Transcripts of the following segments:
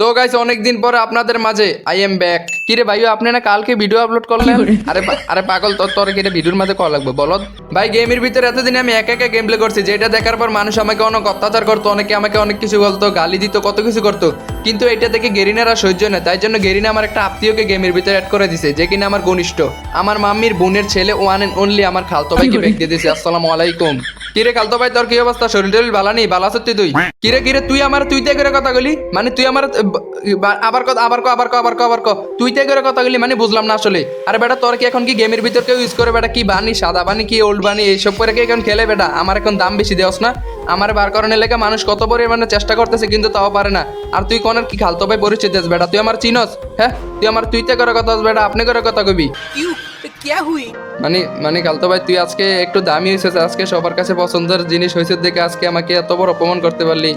তো গাইস অনেকদিন পরে আপনাদের মাঝে আই এম ব্যাক কিরে ভাই আপনি না কালকে ভিডিও আপলোড করলেন? আরে আরে পাগল তোর তোর কিরে ভিডিওর মাঝে কল লাগবে? বলত ভাই গেমের ভিতরে এতদিন আমি একা একা গেম প্লে করছি যেটা দেখার পর মানুষ আমাকে অনেক অত্যাচার করতো অনেকে আমাকে অনেক কিছু বলতো গালি দিত কত কিছু করতো। কিন্তু এটা দেখে গেরিনার আর সহ্য না তাই জন্য গেরিনা আমার একটা আত্মীয়কে গেমের ভিতরে অ্যাড করে দিছে যে কিনা আমার ঘনিষ্ঠ। আমার মাম্মির বোনের ছেলে ওয়ান এন্ড অনলি আমার খালতো ভাইকে ব্যাগ দিয়ে দিয়েছে আসসালামু আলাইকুম। কিরে খালতো ভাই, তোর কি অবস্থা? শরীর টরীর ভালো নেই? ভালো আছো তুই? কিরে কিরে, তুই আমার, তুই তে করে কথা বলি মানে তুই আমার আবার কথা আবার কো আবার কো আবার কো আবার কো। তুই তে করে কথা বলি মানে বুঝলাম না আসলে। আরে বেটা, তোর কি এখন কি গেমের ভিতর কেউ ইউজ করে বেটা? কি বানি, সাদা বানি, কি ওল্ড বানি, এইসব করে কি এখন খেলে বেটা? আমার এখন দাম বেশি দেওস না। আমার বার করানোর লেগে মানুষ কত পরিমাণে চেষ্টা করতেছে কিন্তু তাও পারে না। আর তুই কোনের কি খালতো ভাই পরিচিত বেটা? তুই আমার চিনস? হ্যাঁ? তুই আমার, তুই তে করে কথা বেটা, আপনি করে কথা কবি। क्यों क्या हुई মানে মানে কালতো ভাই তুই আজকে একটু দামি হয়েছিস আজকে সবার কাছে পছন্দের জিনিস হয়েছে দেখে আজকে আমাকে এত বড় অপমান করতে পারলি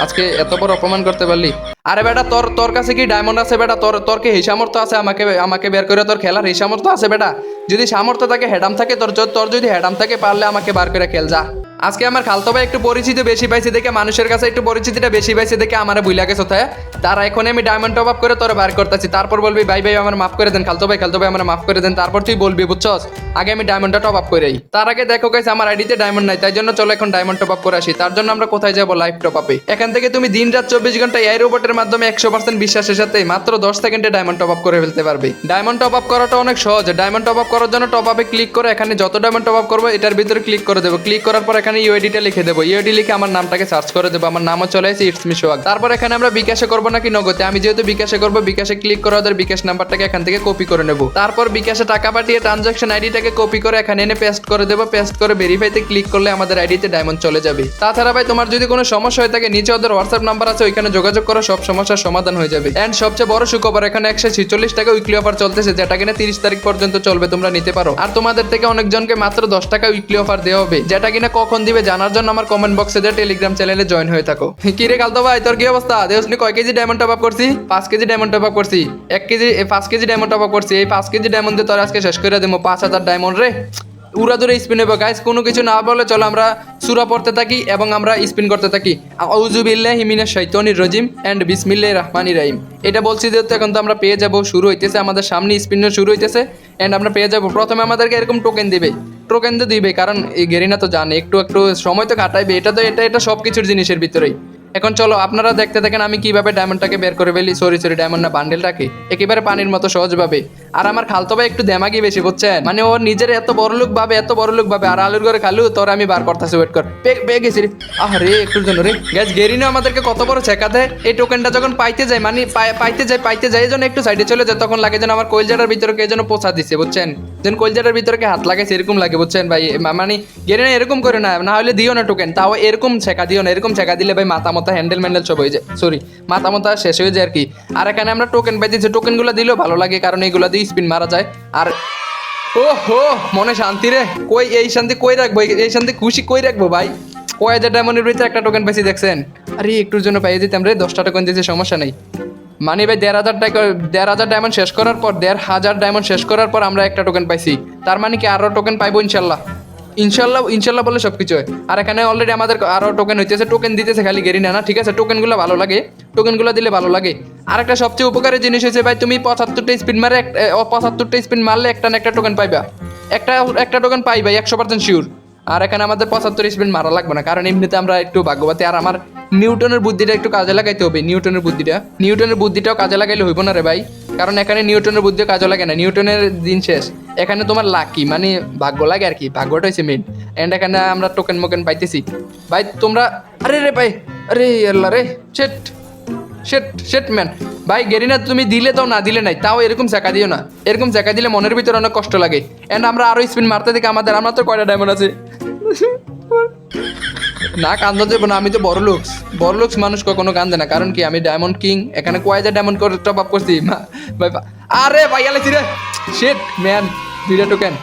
আজকে এত বড় অপমান করতে পারলি আরে বেটা তোর তোর কাছে কি ডায়মন্ড আছে বেটা তোর তোর কি এই সামর্থ্য আছে আমাকে আমাকে বের করে তোর খেলার এই সামর্থ্য আছে বেটা যদি সামর্থ্য থাকে হেডাম থাকে তোর য- তোর যদি হেডাম থাকে পারলে আমাকে বার করে খেল যা আজকে আমার খালতো ভাই একটু পরিচিতি বেশি পাইছে দেখে, মানুষের কাছে একটু পরিচিতিটা বেশি পাইছে দেখে আমার বুঝলা গেছে কোথায় তার এখন আমি ডায়মন্ড টপ আপ করে তোর বার করতেছি। তারপর বলবি, ভাই ভাই, আমার মাফ করে দেন, খালতো ভাই খালতো ভাই, আমার মাফ করে দেন। তারপর তুই বলবি, বুঝছস? আগে আমি ডায়মন্ডটা টপ আপ করেই তার আগে দেখো গাইস আমার আইডিতে ডায়মন্ড নাই, তাই জন্য চলো এখন ডায়মন্ড টপ আপ করে আসি। তার জন্য আমরা কোথায় যাব লাইভ টপ আপে এখান থেকে তুমি দিন রাত চব্বিশ ঘণ্টা এআই রোবটের মাধ্যমে একশো পার্সেন্ট বিশ্বাসের সাথে মাত্র দশ সেকেন্ডে ডায়মন্ড টপ আপ করে ফেলতে পারবে। ডায়মন্ড টপ আপ করাটা অনেক সহজ। ডায়মন্ড টপ আপ করার জন্য টপ আপে ক্লিক করে এখানে যত ডায়মন্ড টপ আপ করব, এটার ভিতরে ক্লিক করে দেবো। ক্লিক করার পর এখানে ইউআইডিটা লিখে দেবো। ইউআইডি লিখে আমার নামটাকে সার্চ করে দেবো। আমার নামও চলে আসে ইটস মি তারপর এখানে আমরা বিকাশে করব নাকি নগদে? আমি যেহেতু বিকাশে করব, বিকাশে ক্লিক করে ওদের বিকাশ নাম্বারটাকে এখান থেকে কপি করে নেব। তারপর বিকাশে টাকা পাঠিয়ে ট্রানজাকশন আইডিটাকে কপি করে এখানে এনে পেস্ট করে দেবো। পেস্ট করে ভেরিফাইতে ক্লিক করলে আমাদের আইডিতে ডায়মন্ড চলে যাবে। তাছাড়া ভাই, তোমার যদি কোনো সমস্যা হয়ে থাকে, নিচে ওদের হোয়াটসঅ্যাপ নাম্বার আছে, ওইখানে যোগাযোগ করো, সব সমস্যার সমাধান হয়ে যাবে। এন্ড সবচেয়ে বড় সুখবর, এখানে একশো ছিচল্লিশ টাকা উইকলি অফার চলতেছে, যেটা কিনা তিরিশ তারিখ পর্যন্ত চলবে, তোমরা নিতে পারো। আর তোমাদের থেকে অনেকজনকে মাত্র দশ টাকা উইকলি অফার দেওয়া হবে, যেটা কিনা কখন দিবে জানার জন্য আমার কমেন্ট বক্সে যে টেলিগ্রাম চ্যানেলে জয়েন হয়ে থাকো। কি রে কালতো ভাই, তোর কি অবস্থা? দেহসনি কয় কেজি ডায়মন্ড টপ আপ করছি? পাঁচ কেজি ডায়মন্ড টপ আপ করছি। এক কেজি পাঁচ কেজি ডায়মন্ড টপ আপ করছি। এই পাঁচ কেজি ডায়মন্ড দিয়ে তোর আজকে শেষ করে দেবো, পাঁচ হাজার ডায়মন্ড রে। উড়া দূরে স্পিন হবে গাইস কোনো কিছু না বলে চলো আমরা সুরা পড়তে থাকি এবং আমরা স্পিন করতে থাকি। আউজুবিল্লাহি মিনাশ শাইতানির রাজিম এন্ড বিসমিল্লাহির রহমানির রহিম। এটা বলছি যেহেতু এখন তো আমরা পেয়ে যাব, শুরু হইতেছে আমাদের সামনে স্পিন শুরু হইতেছে। এন্ড আমরা পেয়ে যাব, প্রথমে আমাদেরকে এরকম টোকেন দিবে। তো দিবে, কারণ এই গেরিনা তো জানে, একটু একটু সময় তো কাটাইবে, এটা তো, এটা এটা সব কিছুর জিনিসের ভিতরেই। এখন চলো, আপনারা দেখতে থাকেন আমি কীভাবে ডায়মন্ডটাকে বের করে ফেলি। সরি সরি ডায়মন্ড না বান্ডেলটাকে একেবারে পানির মতো সহজভাবে। আর আমার খালতো ভাই একটু দেমাগি বেশি, বুঝছেন? মানে ওর নিজের এত বড় লোক ভাবে, এত বড় লোক ভাবে, আর আলুর ঘরে খালু, তোর আমি বার করতেছি ওয়েট কর। পেয়ে গেছি রে। আহ রে, একটুর জন্য রে। গ্যাস গেরিনো আমাদেরকে কত বড় ছেকা দেয়? এই টোকেনটা যখন পাইতে যায় মানে পাইতে যায় পাইতে যায় জন্য একটু সাইডে চলে যায়, তখন লাগে যেন আমার কইলজাটার ভিতরে কে যেন পোছা দিচ্ছে বুঝছেন? যেন কইলজাটার ভিতরে কে হাত লাগাইছে সেরকম লাগে, বুঝছেন ভাই? মানে গেরিনা এরকম করে না না হলে দিও না টোকেন তাও এরকম ছেকা দিও না, এরকম ছেকা দিলে ভাই মাথা মতো হ্যান্ডেল ম্যান্ডেল সব হয়ে যায়। সরি মাথা মতো শেষ হয়ে যায় আর কি। আর এখানে আমরা টোকেন পাইতেছি টোকেনগুলো দিলেও ভালো লাগে, কারণ এইগুলো দিয়ে স্পিন মারা যায়। আর ও হো মনে শান্তি রে। কই এই শান্তি কই রাখব? এই- শান্তি খুশি কই রাখব ভাই? কয় হাজার ডায়মন্ডের ভিতরে একটা টোকেন পাইছি দেখছেন? আরে, একটুর জন্য পাইয়ে দিতাম রে, দশটা টোকেন দিতে সমস্যা নেই। মানে ভাই, দেড় হাজার টাকা দেড় হাজার ডায়মন্ড শেষ করার পর, দেড় হাজার ডায়মন্ড শেষ করার পর আমরা একটা টোকেন পাইছি। তার মানে কি আরও টোকেন পাইবো ইনশাল্লাহ? ইনশাল্লাহ ইনশাল্লাহ বলে সব কিছু হয়। আর এখানে অলরেডি আমাদের আরও টোকেন হইতেছে। টোকেন দিতেছে খালি গেরি না ঠিক আছে? টোকেনগুলো ভালো লাগে। টোকেনগুলো দিলে ভালো লাগে। আর একটা সবচেয়ে উপকারী জিনিস হয়েছে ভাই, তুমি পঁচাত্তরটা স্পিন মারে পঁচাত্তরটা স্পিন মারলে একটা না একটা টোকেন পাইবা। একটা একটা টোকেন পাইবা একশো পার্সেন্ট শিওর আর এখানে আমাদের পঁচাত্তর স্পিন মারা লাগবে না, কারণ এমনিতে আমরা একটু ভাগ্যবতী। আর আমার নিউটনের বুদ্ধিটা একটু কাজে লাগাইতে হবে, নিউটনের বুদ্ধিটা। নিউটনের বুদ্ধিটাও কাজে লাগাইলে হইব না রে ভাই, কারণ এখানে নিউটনের বুদ্ধিও কাজে লাগে না, নিউটনের দিন শেষ। এখানে তোমার লাকি মানে ভাগ্য লাগে আর কি, ভাগ্যটা হয়েছে মেন এন্ড এখানে আমরা টোকেন মোকেন পাইতেছি। ভাই, তোমরা, আরে রে ভাই, আরে আল্লাহ রে শেট শেট শেট ম্যান ভাই, গেরিনা, তুমি দিলে তো না, দিলে নাই, তাও এরকম চাকা দিও না। এরকম চাকা দিলে মনের ভিতরে অনেক কষ্ট লাগে। এন্ড আমরা আরও স্পিন মারতে দেখি, আমাদের, আমরা তো কয়টা ডায়মন্ড আছে। না, কান্দা দেবো না, আমি তো বড় লুকস বড় লুকস মানুষ কখনো কান্দে না, কারণ কি, আমি ডায়মন্ড কিং এখানে কয় ডায়মন্ড করে টপ আপ করছি? আরে ভাই আলেছি রে শেট ম্যান দুইটা টোকেন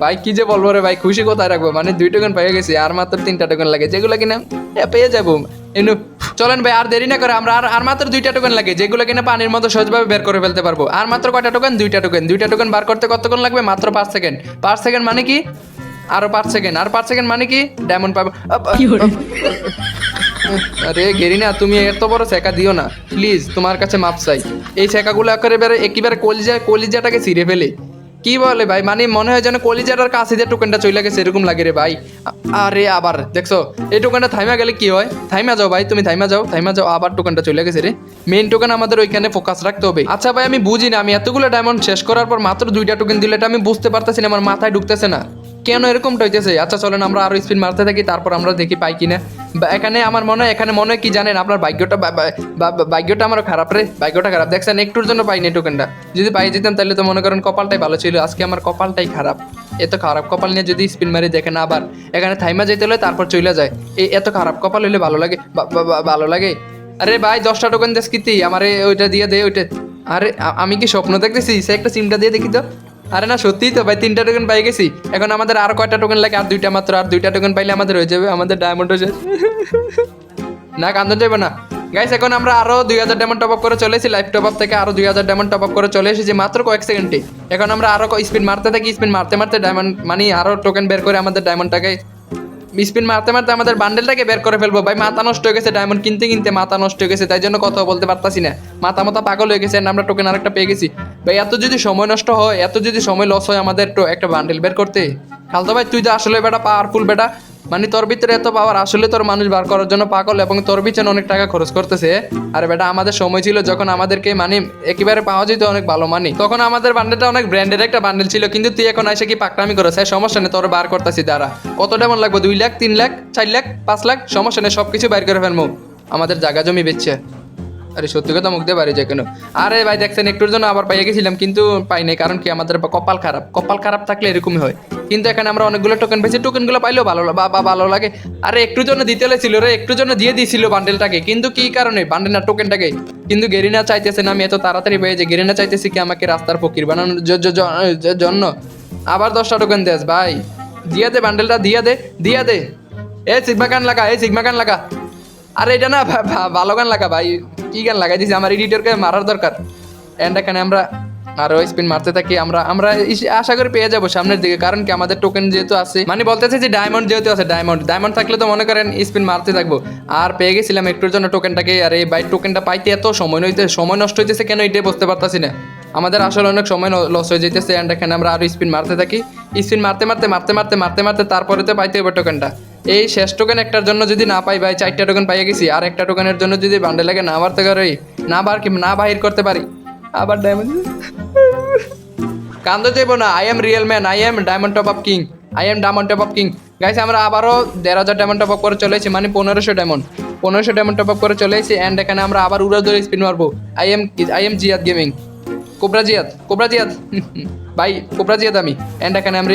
ভাই, কি যে বলব রে ভাই, খুশি কোথায় রাখব? মানে দুই টোকেন পেয়ে গেছি, আর মাত্র তিনটা টোকেন লাগে। যেগুলো কিনা পেয়ে যাব। এনু, চলেন ভাই, আর দেরি না করে, আমরা আর আর মাত্র দুইটা টোকেন লাগে, যেগুলো কিনা পানির মতো সহজভাবে বের করে ফেলতে পারব। আর মাত্র কয়টা টোকেন দুইটা টোকেন দুইটা টোকেন বার করতে কতক্ষণ লাগবে? মাত্র পাঁচ সেকেন্ড পাঁচ সেকেন্ড মানে কি? আরও পাঁচ সেকেন্ড আর পাঁচ সেকেন্ড মানে কি? ডায়মন্ড পাবো। আরে গেরিনা তুমি এত বড় শেখা দিও না। প্লিজ তোমার কাছে মাপ চাই। এই শেখাগুলো একেবারে একেবারে কলিজা কলিজাটাকে ছিঁড়ে ফেলে। কি বলে ভাই? মানে মনে হয় যেন কলিজাটার কাছে যে টোকেনটা চলে গেছে এরকম লাগে রে ভাই। আরে আবার দেখছ? এই টোকেনটা থাইমা গেলে কি হয়? থাইমা যাও ভাই তুমি থাইমা যাও থাইমা যাও আবার টোকেনটা চলে গেছে রে। মেইন টোকেন আমাদের ওইখানে ফোকাস রাখতে হবে। আচ্ছা ভাই আমি বুঝি না আমি এতগুলো ডায়মন্ড শেষ করার পর মাত্র দুইটা টোকেন দিলে এটা আমি বুঝতে পারতেছি না আমার মাথায় ঢুকতেছে না। কেন এরকমটা হইতেছে? আচ্ছা চলেন আমরা আরও স্পিন মারতে থাকি, তারপর আমরা দেখি পাই কিনা। এখানে আমার মনে হয়, এখানে মনে হয় কি জানেন, আপনার ভাগ্যটা ভাগ্যটা আমার খারাপ রে, ভাগ্যটা খারাপ। দেখছেন, একটুর জন্য পাইনি টোকেনটা যদি পাই যেতাম, তাহলে তো মনে করেন কপালটাই ভালো ছিল, আজকে আমার কপালটাই খারাপ। এত খারাপ কপাল নিয়ে যদি স্পিন মারি, দেখেন আবার এখানে থাইমা যেতে হলে তারপর চলে যায়। এই এত খারাপ কপাল হলে ভালো লাগে ভালো লাগে? আরে ভাই, দশটা টোকেন দেশ কিতি আমারে ওইটা দিয়ে দে, ওইটা। আরে আমি কি স্বপ্ন দেখতেছি? সে একটা সিমটা দিয়ে দেখি তো। আরে না, সত্যিই তো ভাই, তিনটা টোকেন পাই গেছি। এখন আমাদের আর কয়টা টোকেন লাগে? আর দুইটা মাত্র, আর দুইটা টোকেন পাইলে আমাদের হয়ে যাবে আমাদের ডায়মন্ড শেষ। না, কান্দন যাবে না। গাইস এখন আমরা আরও দুই হাজার ডায়মন্ড টপ আপ করে চলে এসেছি লাইফ টপ আপ থেকে আরও দুই হাজার ডায়মন্ড টপ আপ করে চলে এসেছি মাত্র কয়েক সেকেন্ডে এখন আমরা আরও স্পিন মারতে থাকি স্পিন মারতে মারতে ডায়মন্ড মানে আরও টোকেন বের করে আমাদের ডায়মন্ডটাকে স্পিন মারতে মারতে আমাদের বান্ডেলটাকে বের করে ফেলব। ভাই, মাথা নষ্ট হয়ে গেছে ডায়মন্ড কিনতে কিনতে মাথা নষ্ট হয়ে গেছে তাই জন্য কথা বলতে পারতাছি না। মাথা মাথা পাগল হয়ে গেছে, আমরা টোকেন আরেকটা পেয়ে গেছি। ভাই, এত যদি সময় নষ্ট হয়, এত যদি সময় লস হয় আমাদের একটা বান্ডেল বের করতে। খালতো ভাই, তুই তো আসলে বেটা পাওয়ারফুল বেটা। মানে তোর ভিতরে এত পাওয়ার আসলে তোর মানুষ বার করার জন্য পাগল এবং তোর পিছনে অনেক টাকা খরচ করতেছে। আর বেটা, আমাদের সময় ছিল যখন আমাদেরকে মানে একেবারে পাওয়া যেত অনেক ভালো মানি তখন আমাদের বান্ডেলটা অনেক ব্র্যান্ডের একটা বান্ডেল ছিল, কিন্তু তুই এখন এসে কি পাকড়ামি করে হ্যাঁ সমস্যা নেই, তোর বার করতেছি দ্বারা কত ডেমন লাগবে? দুই লাখ, তিন লাখ, চার লাখ, পাঁচ লাখ? সমস্যা নেই সব কিছু বাইর করে ফেলব আমাদের জায়গা জমি বেচছে। আরে সত্যি কথা মুখ দিয়ে বাড়ি যায় কেন? আরে ভাই, দেখছেন, একটুর জন্য আবার পাইয়ে গেছিলাম, কিন্তু পাই নাই, কারণ কি আমাদের কপাল খারাপ। কপাল খারাপ থাকলে এরকমই হয়। কিন্তু এখানে আমরা অনেকগুলো টোকেন পেয়েছি টোকেনগুলো পাইলেও ভালো বা ভালো লাগে। আরে একটুর জন্য দিতে ছিল রে, একটুর জন্য দিয়ে দিয়েছিল বান্ডেলটাকে কিন্তু কি কারণে? বান্ডেল না টোকেনটাকে কিন্তু গেরিনা চাইতেছে না, আমি এত তাড়াতাড়ি পেয়ে যে গেরিনা চাইতেছি কি আমাকে রাস্তার ফকির বানানোর জন্য? আবার দশটা টোকেন দেস ভাই। দিয়া দে বান্ডেলটা দিয়া দে দিয়া দে। এ সিগমা গান লাগা, এ সিগমা গান লাগা। আরে এটা না ভালো গান লাগা, ভাই। কি গান লাগাই দিছি? আমার এডিটরকে মারার দরকার। এন্ড এখানে আমরা আরও স্পিন মারতে থাকি। আমরা আমরা আশা করি পেয়ে যাব সামনের দিকে। কারণ কি, আমাদের টোকেন যেহেতু আছে মানে বলতেছে যে ডায়মন্ড যেহেতু আছে ডায়মন্ড ডায়মন্ড থাকলে তো মনে করেন স্পিন মারতে থাকব। আর পেয়ে গেছিলাম একটুর জন্য টোকেনটাকে আর এই বাইক টোকেনটা পাইতে এত সময় নইতে সময় নষ্ট হইতেছে কেন? এটাই বুঝতে পারতাছি না। আমাদের আসলে অনেক সময় লস হয়ে যেতেছে অ্যান্ড এখানে আমরা আরও স্পিন মারতে থাকি। স্পিন মারতে মারতে মারতে মারতে মারতে মারতে তারপরে তো পাইতে হবে টোকেনটা এই শেষ টোকেন একটার জন্য যদি না পাই, ভাই, চারটা টোকেন পাইয়ে গেছি। আর একটা টোকেনের জন্য যদি বান্ডে লাগে না বাড়তে পারি, না কি না বাহির করতে পারি। আবার ডায়মন্ড কান্দ যাইব না। I am real man I am diamond top up king I am diamond top up king গাইছে আমরা আবারও দেড় হাজার ডায়মন্ড টপ আপ করে চলে এসেছি মানে পনেরোশো ডায়মন্ড পনেরোশো ডায়মন্ড টপ আপ করে চলে এসেছি অ্যান্ড এখানে আমরা আবার উড়া ধরে স্পিন মারবো। I am I am Ziyad gaming cobra Ziyad cobra Ziyad. ভাই, কোবরা জিয়াদ আমি। অ্যান্ড এখানে আমরা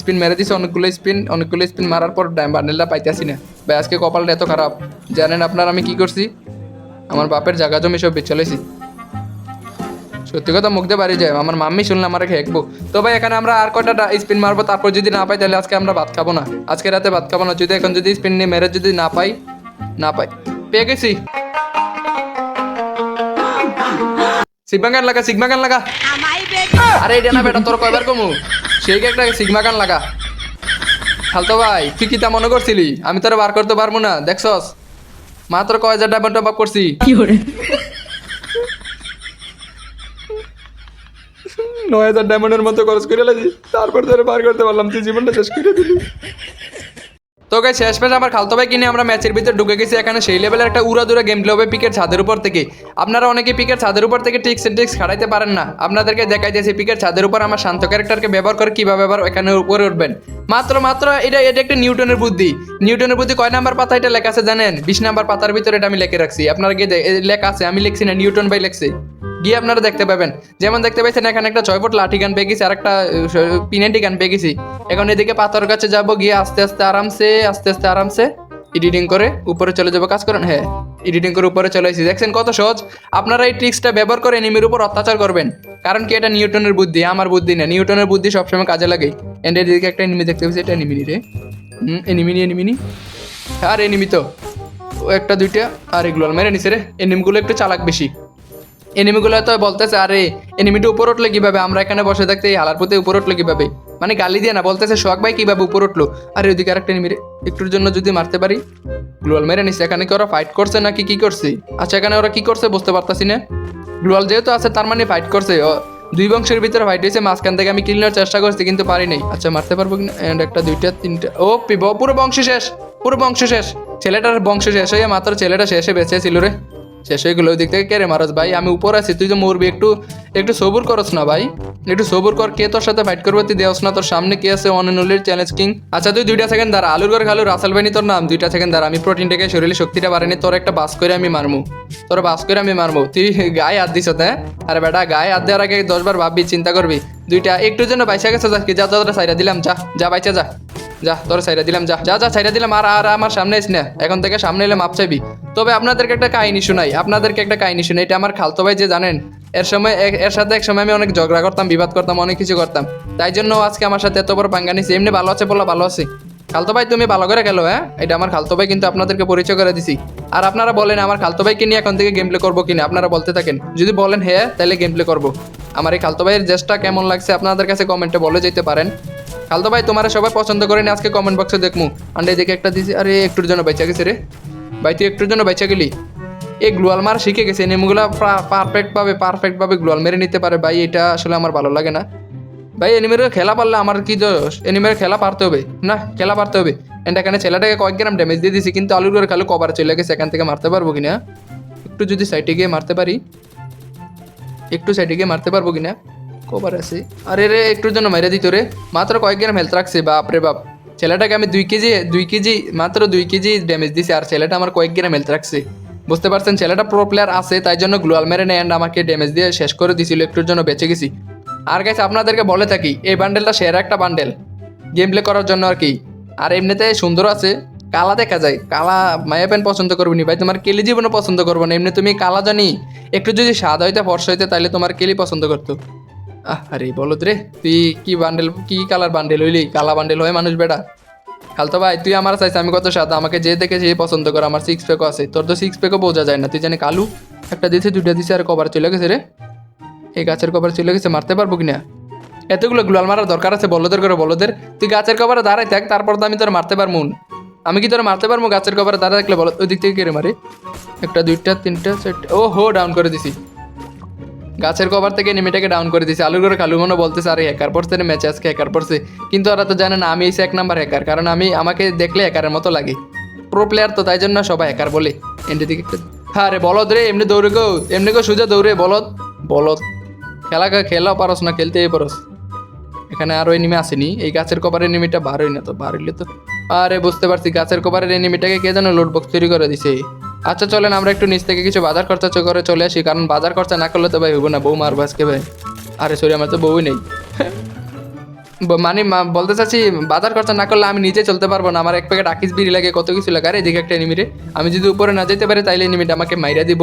স্পিন মেরে দিছে অনেকগুলো স্পিন অনেকগুলো স্পিন মারার পর বান্ডেলটা পাইতেছি না। ভাই আজকে কপালটা এত খারাপ। জানেন আপনার আমি কি করছি? আমার বাপের জায়গা জমি সব চলেছি সত্যি কথা মুখ দিয়ে বাড়ি যায় আমার মাম্মি শুনলে আমার খেকবো। তো ভাই এখানে আমরা আর কটা স্পিন মারবো? তারপর যদি না পাই তাহলে আজকে আমরা ভাত খাব না। আজকে রাতে ভাত খাব না। যদি এখন যদি স্পিন নিয়ে মেরে যদি না পাই না পাই। পেয়ে গেছি। সিগমা গান লাগা। সিগমা গান লাগা আরে এটা না বেটা তোর কয়বার কমু? সেই একটা সিগমা কান লাগা। খালতো ভাই তুই কি তা মনে করছিলি? আমি তোরা বার করতে পারব না দেখছস? মাত্র কয় হাজার ডাবল টপ কি করছি নয় হাজার ডায়মন্ডের মতো খরচ করে লাগি তারপর ধরে বার করতে পারলাম তুই জীবনটা শেষ করে দিলি। তো গাই শেষ ম্যাচ আমার খালতো ভাই কিনে আমরা ম্যাচের ভিতরে ঢুকে গেছি। এখানে সেই লেভেলের একটা উড়া দুরা গেম প্লে হবে পিকের ছাদের উপর থেকে। আপনারা অনেকে পিকের ছাদের উপর থেকে টিক্স ট্রিক্স খাড়াইতে পারেন না। আপনাদেরকে দেখাই দিয়েছি পিকের ছাদের উপর আমার শান্ত ক্যারেক্টারকে ব্যবহার করে কীভাবে আবার এখানে উপরে উঠবেন। মাত্র মাত্র এটা এটা একটা নিউটনের বুদ্ধি। নিউটনের বুদ্ধি কয় নাম্বার পাতা এটা লেখা আছে জানেন? বিশ নাম্বার পাতার ভিতরে এটা আমি লিখে রাখছি। আপনারা গিয়ে লেখা আছে। আমি লিখছি না, নিউটন ভাই লিখছি। গিয়ে আপনারা দেখতে পাবেন। যেমন দেখতে পাচ্ছেন এখানে একটা ছয় ফুট লাঠি গান পেয়ে গেছি, আর একটা পিনেটি গান পেয়ে গেছি। এখন এদিকে পাথর কাছে যাব, গিয়ে আস্তে আস্তে আরামসে, আস্তে আস্তে আরামসে এডিটিং করে উপরে চলে যাব। কাজ করেন? হ্যাঁ এডিটিং করে উপরে চলে এসেছি দেখছেন কত সহজ? আপনারা এই ট্রিক্সটা ব্যবহার করে এনিমির উপর অত্যাচার করবেন। কারণ কি, এটা নিউটনের বুদ্ধি, আমার বুদ্ধি না। নিউটনের বুদ্ধি সবসময় কাজে লাগে। এন্ড এদিকে একটা এনিমি দেখতে পাচ্ছি, এটা এনিমিনি রে। এনিমিনি এনিমিনি আর এনিমি তো একটা, দুইটা, আর এগুলো মেরে নিছে রে। এনিমিগুলো একটু চালাক বেশি। এনিমিগুলো তো বলতেছে, আরে, এনিমিটা উপর উঠলে কীভাবে? আমরা এখানে বসে থাকতে এই হালার প্রতি উপর উঠলে কীভাবে? মানে গালি দিয়ে না, বলতেছে, সোহাগ ভাই কীভাবে উপর উঠল? আর, ওইদিকে আরেকটা নিমিরে একটুর জন্য যদি মারতে পারি, গ্লোয়াল মেরে নিচ্ছে এখানে কি ওরা ফাইট করছে নাকি কি করছে? আচ্ছা এখানে ওরা কি করছে বুঝতে পারতাছি না। গ্লোয়াল যেহেতু আছে, তার মানে ফাইট করছে। দুই বংশের ভিতরে ফাইট হয়েছে, মাঝখান থেকে আমি কিল নেওয়ার চেষ্টা করছি, কিন্তু পারি নাই। আচ্ছা মারতে পারব কিনা? এন্ড একটা, দুইটা, তিনটা, ও, পিব, পুরো বংশ শেষ, পুরো বংশ শেষ। ছেলেটার বংশ শেষ হয়ে মাত্র ছেলেটা শেষে বেঁচে ছিল রে। শেষ হয়ে ওই দিক থেকে কে রে মারস ভাই? আমি উপর আছি, তুই যে মরবি, একটু একটু সবুর করস না ভাই? একটু সবুর কর, কে তোর সাথে ফাইট করবে তুই দেওস না, তোর সামনে কে আছে? অননুলের চ্যালেঞ্জ কিং আচ্ছা তুই দুইটা সেকেন্ড দাঁড়া, আলুর ঘর খালু, রাসাল বানি তোর নাম, দুইটা সেকেন্ড দাঁড়া, আমি প্রোটিনটাকে শরীরে শক্তিটা বাড়ানি তোর একটা বাস করে আমি মারমু। তোর বাস করে আমি মারমু। তুই গায়ে হাত দিস হ্যাঁ? আরে বেটা, গায়ে হাত দেওয়ার আগে দশবার ভাববি, চিন্তা করবি। দুইটা, একটুর জন্য বাইসা গেছে, যা যা সাইডা দিলাম, যা যা, বাইচা যা। যা, তোর সাইডা দিলাম, যা। যা যা সাইডা দিলাম, আর আর আমার সামনে এস না। এখন থেকে সামনে এলে মাপ চাইবি। তবে আপনাদেরকে একটা কাহিনী শোনাই, আপনাদেরকে একটা কাহিনী শোনাই। এটা আমার খালতো ভাই যে জানেন, এর সময় এর সাথে এক সময় আমি অনেক ঝগড়া করতাম, বিবাদ করতাম, অনেক কিছু করতাম। তাই জন্য আজকে আমার সাথে এত বড় পাঙ্গা নিছে। এমনি ভালো আছে বলা ভালো আছে। খালতো ভাই, তুমি ভালো করে খেলো হ্যাঁ? এটা আমার খালতো ভাই কিন্তু আপনাদেরকে পরিচয় করে দিছি। আর আপনারা বলেন, আমার খালতো ভাইকে নিয়ে এখন থেকে গেম প্লে করব কিনা? আপনারা বলতে থাকেন। যদি বলেন হ্যাঁ তাহলে গেম প্লে করব। আমার এই খালতো ভাইয়ের জেসটা কেমন লাগছে, আপনাদের কাছে কমেন্টে বলে যেতে পারেন। খালতো ভাই, তোমার সবাই পছন্দ করেন আজকে কমেন্ট বক্সে দেখমু। আন্ডে দেখে একটা দিছি, আরে, একটুর জন্য বেঁচে গেছে রে। ভাই, তুই একটুর জন্য বেঁচে গেলি? এই গ্লোয়াল মার শিখে গেছে এনিমগুলো পারফেক্টভাবে পারফেক্টভাবে গ্লোয়াল মেরে নিতে পারে। ভাই, এটা আসলে আমার ভালো লাগে না। ভাই, এনিমের খেলা পারলে আমার কি দোষ? এনিমের খেলা পারতে হবে। না, খেলা পারতে হবে। এন্ড এখানে ছেলেটাকে কয়েক গ্রাম ড্যামেজ দিয়ে দিছি, কিন্তু আলুর করে খালু কভার চলে গেছে, এখান থেকে মারতে পারব কিনা? একটু যদি সাইডে গিয়ে মারতে পারি। একটু সাইডে গিয়ে মারতে পারব কিনা? কভার আছে। আরে রে, একটুর জন্য মেরে দিত রে। মাত্র কয়েক গ্রাম হেলথ রাখছে, বাপ রে বাপ। ছেলেটাকে আমি দুই কেজি দুই কেজি, মাত্র দুই কেজি ড্যামেজ দিছি, আর ছেলেটা আমার কয়েক গ্রাম হেলথ রাখছে। বুঝতে পারছেন, ছেলেটা প্রো প্লেয়ার আছে, তাই জন্য গ্লোয়াল মেরে and আমাকে ড্যামেজ দিয়ে শেষ করে দিছিল, একটুর জন্য বেঁচে গেছি। আর গাইছে আপনাদেরকে বলে থাকি, এই বান্ডেলটা সেরা একটা বান্ডেল গেম প্লে করার জন্য আর কি। আর এমনিতে সুন্দর আছে, কালা দেখা যায়। কালা মায়া প্যান্ট পছন্দ করবি ভাই, তোমার কেলি জীবনও পছন্দ করব না। এমনি তুমি কালা জানি, একটু যদি সাদা হইতে, ফর্সা হইতে তাহলে তোমার কেলি পছন্দ করতো। আহ আরে বলো রে, তুই কি বান্ডেল কি কালার বান্ডেল হইলি? কালা বান্ডেল হয় মানুষ বেটা। খালতো ভাই, তুই আমার চাইছে আমি কত সাদা আমাকে যে দেখে যে পছন্দ করে, আমার সিক্স প্যাকও আছে। তোর তো সিক্স প্যাকও বোঝা যায় না। তুই জানি কালু? একটা দিছে দুইটা দিছে আর কভার চলে গেছে রে। এই গাছের কভার চলে গেছে, মারতে পারব কিনা? এতগুলো গ্লোয়াল মারার দরকার আছে বলদের করে, বলদের? তুই গাছের কভারে দাঁড়াই থাক, তারপর তো আমি তোর মারতে পারব। আমি কি তোর মারতে পারব? গাছের কভারে দাঁড়ায় থাকলে বলো ওই দিক থেকে কেড়ে মারি? একটা, দুইটা, তিনটা, চারটা ও হো ডাউন করে দিছি। গাছের কভার থেকে নেমেটাকে ডাউন করে দিছে। আলু করে কালু মনে বলতেছে, আরে হ্যাকার পড়ছে রে ম্যাচে আজকে হ্যাকার পড়ছে। কিন্তু ওরা তো জানে না, আমি এসে এক নাম্বার হ্যাকার কারণ আমি আমাকে দেখলে হ্যাকারের মতো লাগে। প্রো প্লেয়ার তো তাই জন্য সবাই হ্যাকার বলে। এন্ডি দিকে হ্যাঁ রে বলদ রে, এমনি দৌড়ে গো, এমনি গো সুজা দৌড়ে, বলদ। বলদ। খেলা খেলা পারস না, খেলতেই পারস। এখানে আরও এনিমি আসেনি। এই গাছের কভারের এনিমিটা বার হই না তো বার হইলে তো আরে বুঝতে পারছি, গাছের কভারের এনিমিটাকে কে যেন লোড বক্স তৈরি করে দিছে। আচ্ছা চলেন, আমরা একটু নিচ থেকে কিছু বাজার খরচা করে চলে আসি, কারণ বাজার খরচা না করলে তো ভাই হইব না। বউ মারবো আজকে ভাই? আরে সরি আমার তো বউই নেই। মানে বলতে চাচ্ছি, বাজার খরচা না করলে আমি নিজে চলতে পারব না। আমার এক প্যাকেট আকিস বিড়ি লাগে, কত কিছু লাগে। আর, এদিকে একটা এনিমিরে আমি যদি উপরে না যেতে পারি, তাইলে এনিমিটা আমাকে মাইরা দিব।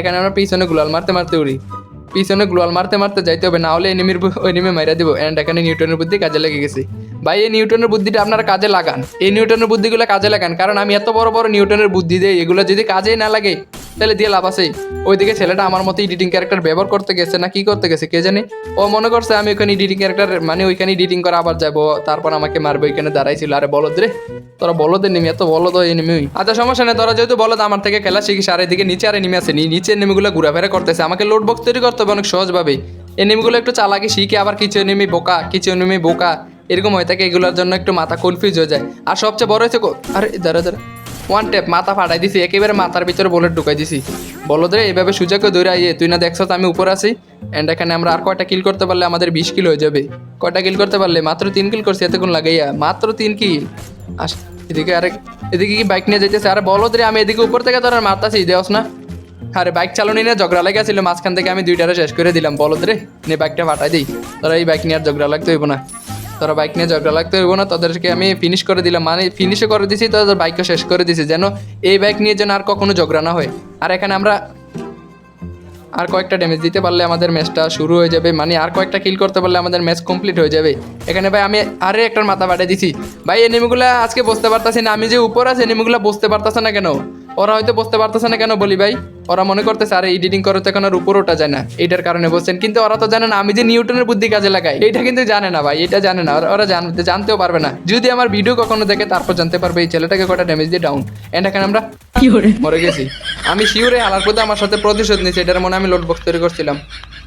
এখানে আমরা পিছনে গুলাল মারতে মারতে উড়ি। পিছনে গ্লোয়াল মারতে মারতে যাইতে হবে, না হলে এনিমির এনিমি মাইরা দিব। এন্ড এখানে নিউটনের বুদ্ধি কাজে লেগে গেছে। ভাই, এই নিউটনের বুদ্ধিটা আপনারা কাজে লাগান। এই নিউটনের বুদ্ধিগুলো কাজে লাগান, কারণ আমি এত বড় বড় নিউটনের বুদ্ধি দেই, এগুলো যদি কাজেই না লাগে, তাহলে দিয়ে লাভ আছে ওইদিকে ছেলেটা আমার মতো এডিটিং ক্যারেক্টার ব্যবহার করতে গেছে না কি করতে গেছে, কে জানে? ও মনে করছে আমি ওইখানে এডিটিং ক্যারেক্টার মানে ওইখানে এডিটিং করে আবার যাব, তারপর আমাকে মারবে, ওইখানে দাঁড়াইছিল। আরে বলদ রে, তোরা বলদের নেমে এত বলদ এই নেমি আচ্ছা সমস্যা নেই, তোরা যেহেতু বলদ, আমার থেকে খেলা শিখিস, আর এদিকে নিচে আর নেমে আসে নিচের নেমিগুলো ঘুরাফেরা করতেছে। আমাকে লোড বক্স তৈরি করতে হবে অনেক সহজভাবে। এই নেমিগুলো একটু চালাকি শিখে, আবার কিছু নেমি বোকা, কিছু নেমি বোকা। এরকম হয়ে থাকে, এগুলোর জন্য একটু মাথা কনফিউজ হয়ে যায়। আর সবচেয়ে বড় হয়েছে আরে, দাঁড়া দাঁড়া। ওয়ান টেপ মাথা ফাটাই দিছি, একেবারে মাথার ভিতরে বলেট ঢুকাই দিছি। বলো রে এইভাবে সুজাকে দৌড়ে আইয়ে, তুই না দেখছ আমি উপরে আছি? এন্ড এখানে আমরা আর কয়টা কিল করতে পারলে আমাদের বিশ কিল হয়ে যাবে? কয়টা কিল করতে পারলে? মাত্র তিন কিল করছি, এতক্ষণ লাগাইয়া। মাত্র তিন কিল আস, এদিকে আরেক এদিকে কি বাইক নিয়ে যেতেছে আরে বলো রে, আমি এদিকে উপর থেকে তোর মারতাছি দেওস না। আরে বাইক চালানো নিয়ে ঝগড়া লেগেছিল মাঝখান থেকে আমি দুইটারে শেষ করে দিলাম। বলো রে, নে বাইকটা ফাটাই দিই। তোরা এই বাইক নিয়ে আর ঝগড়া লাগতে হইব না। তোরা বাইক নিয়ে ঝগড়া লাগতে হইব না, তাদেরকে আমি ফিনিশ করে দিলাম। মানে ফিনিশও করে দিছি, তাদের বাইকও শেষ করে দিছি, যেন এই বাইক নিয়ে যেন আর কখনো ঝগড়া না হয়। আর এখানে আমরা আর কয়েকটা ড্যামেজ দিতে পারলে আমাদের ম্যাচটা শুরু হয়ে যাবে মানে আর কয়েকটা কিল করতে পারলে আমাদের ম্যাচ কমপ্লিট হয়ে যাবে। এখানে ভাই আমি আরে একটার মাথা বাড়িয়ে দিছি। ভাই এনিমিগুলো আজকে বসতে পারতাছি না, আমি যে উপর আছে এনিমিগুলো বসতে পারতাছে না কেন? ওরা হয়তো বসতে পারতেছে না কেন, বলি ভাই? ওরা মনে করতেছে আরে এডিটিং করে তো এখন আর উপর ওঠা যায় না। এটার কারণে বলছেন কিন্তু ওরা তো জানে না আমি যে নিউটনের বুদ্ধি কাজে লাগাই এটা কিন্তু জানে না ভাই এটা জানে না। ওরা- ওরা জানতে জানতেও পারবে না। যদি আমার ভিডিও কখনো দেখে তারপর জানতে পারবে এই ছেলেটাকে কটা ড্যামেজ দিয়ে ডাউন এন্ড এখন আমরা মরে গেছি। আমি শিওরে হালার প্রতি আমার সাথে প্রতিশোধ নিয়েছি এটার মনে আমি লোড বক্স তৈরি করছিলাম।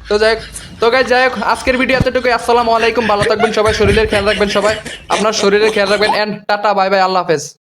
তো যাই হোক তো গাই যাই হোক আজকের ভিডিও এতটুকু আসসালামু আলাইকুম ভালো থাকবেন সবাই শরীরের খেয়াল রাখবেন সবাই আপনার শরীরের খেয়াল রাখবেন এন্ড টাটা বাই বাই আল্লাহ হাফেজ।